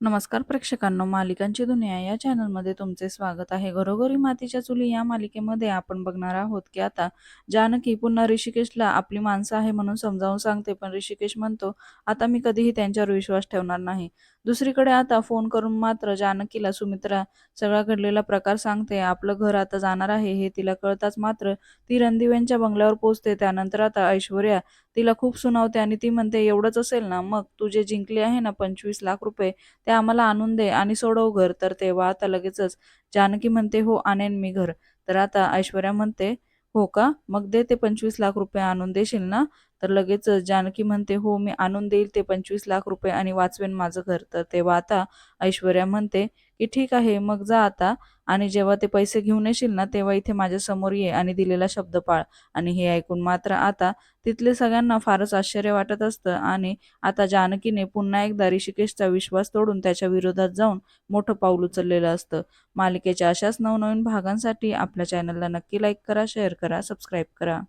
नमस्कार प्रेक्षकांनो मालिकांची दुनिया या चॅनलमध्ये तुमचे स्वागत आहे. घरोघरी मातीच्या चुली या मालिकेमध्ये आपण बघणार आहोत की आता जानकी पुन्हा ऋषिकेशला आपली माणसं आहे म्हणून समजावून सांगते पण ऋषिकेश म्हणतो आता मी कधीही त्यांच्यावर विश्वास ठेवणार नाही. दुसरीकडे आता फोन करून मात्र जानकीला सुमित्रा सगळा घडलेला प्रकार सांगते. आपलं घर आता जाणार आहे हे तिला कळताच मात्र ती रणदिव्यांच्या बंगल्यावर पोहोचते. त्यानंतर आता ऐश्वर्या तिला खूप सुनावते आणि ती म्हणते एवढंच असेल ना मग तू जे जिंकले आहे ना पंचवीस लाख रुपये ते आम्हाला आणून दे आणि सोडव घर. तर तेव्हा आता लगेचच जानकी म्हणते हो आणेन मी घर. तर आता ऐश्वर्या म्हणते हो का? मग दे ते पंचवीस लाख रुपये आणून देशील ना? तर लगेच जानकी म्हणते हो मी आणून देईल ते पंचवीस लाख रुपये आणि वाचवेन माझं घर. तर तेव्हा आता ऐश्वर्या म्हणते की ठीक आहे मग जा आता आणि जेव्हा ते पैसे घेऊन येशील ना तेव्हा इथे माझ्यासमोर ये आणि दिलेला शब्द पाळ. आणि हे ऐकून मात्र आता तिथले सगळ्यांना फारच आश्चर्य वाटत असतं आणि आता जानकीने पुन्हा एकदा ऋषिकेशचा विश्वास तोडून त्याच्या विरोधात जाऊन मोठं पाऊल उचललेलं असतं. मालिकेच्या अशाच नवनवीन भागांसाठी आपल्या चॅनलला नक्की लाईक करा शेअर करा सबस्क्राईब करा.